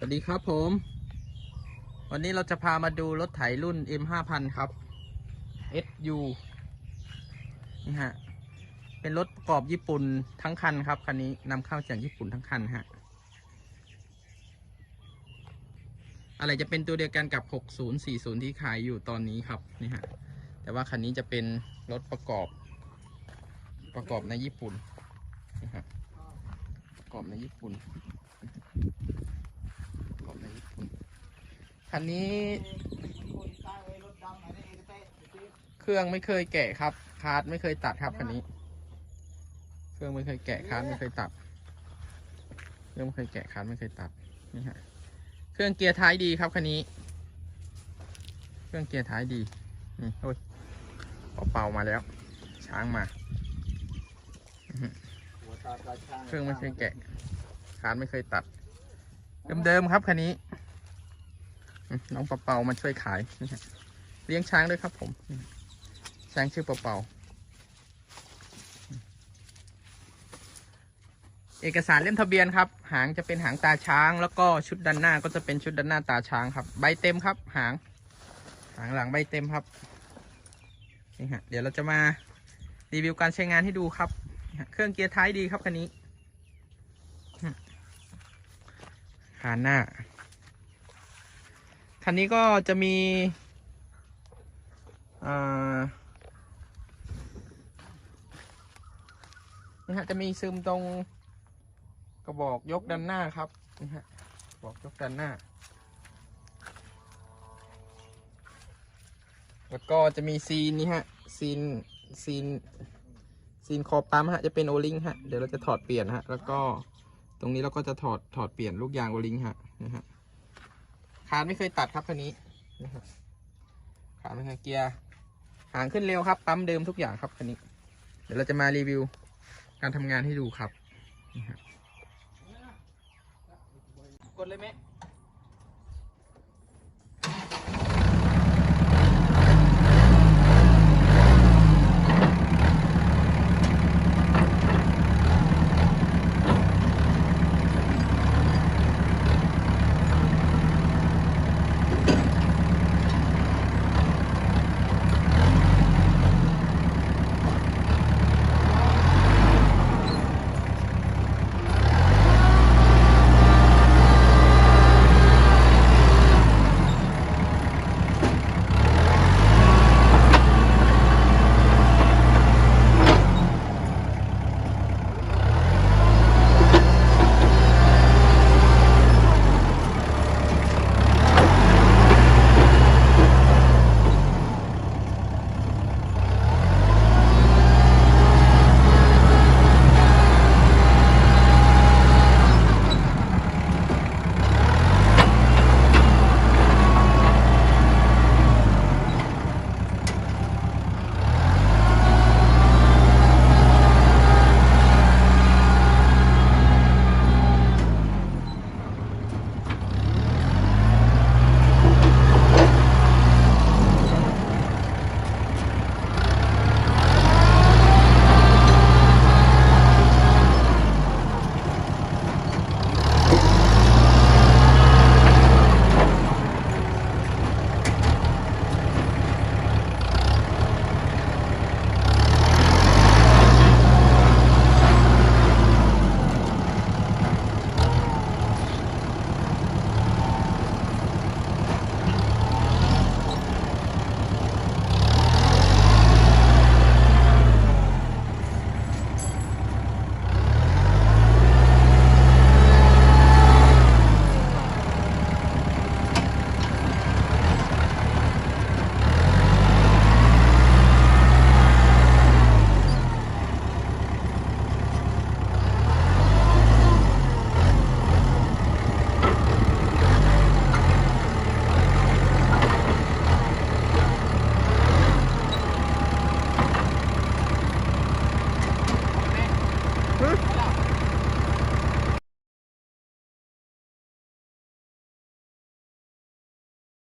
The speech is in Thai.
สวัสดีครับผม วันนี้เราจะพามาดูรถไถรุ่น M5000 ครับ SU นี่ฮะ เป็นรถประกอบญี่ปุ่นทั้งคันครับคันนี้นำเข้าจากญี่ปุ่นทั้งคันฮะ อะไรจะเป็นตัวเดียวกันกับ 6040 ที่ขายอยู่ตอนนี้ครับนี่ฮะ แต่ว่าคันนี้จะเป็นรถประกอบ ประกอบในญี่ปุ่นนี่ฮะประกอบในญี่ปุ่น ในญี่ปุ่นคันนี้เครื่องไม่เคยแกะครับ คาร์ดไม่เคยตัดครับคันนี้ เครื่องไม่เคยแกะคาร์ดไม่เคยตัดเครื่องไม่เคยแกะคาร์ดไม่เคยตัดนี่ฮะเครื่องเกียร์ท้ายดีครับคันนี้ เครื่องเกียร์ท้ายดีนี่โอ้ยเป่ามาแล้ว ช้างมาเครื่องไม่เคยแกะคาร์ดไม่เคยตัด เดิมๆครับคันนี้ น้องเปามาช่วยขาย เลี้ยงช้างด้วยครับผม ช้างชื่อเปา เอกสารเล่มทะเบียนครับ หางจะเป็นหางตาช้าง แล้วก็ชุดด้านหน้าก็จะเป็นชุดด้านหน้าตาช้างครับ ใบเต็มครับ หาง หางหลังใบเต็มครับนี่ฮะเดี๋ยวเราจะมารีวิวการใช้งานให้ดูครับ เครื่องเกียร์ท้ายดีครับคันนี้ หาหน้า คันนี้ก็จะมีนี่ฮะจะมีซึมตรงกระบอกยกด้านหน้าครับนี่ฮะกระบอกยกด้านหน้า แล้วก็จะมีซีนนี่ฮะซีนซีนซีนคอปั๊มฮะจะเป็นโอลิงฮะเดี๋ยวเราจะถอดเปลี่ยนฮะแล้วก็ ตรงนี้เราก็จะถอดถอดเปลี่ยนลูกยางโอลิงฮะนะฮะคานไม่เคยตัดครับคันนี้นะครับคานไม่เคยเกียร์หางขึ้นเร็วครับปั๊มเดิมทุกอย่างครับคันนี้ เดี๋ยวเราจะมารีวิวการทำงานให้ดูครับนี่ฮะกดเลยไหม 嗯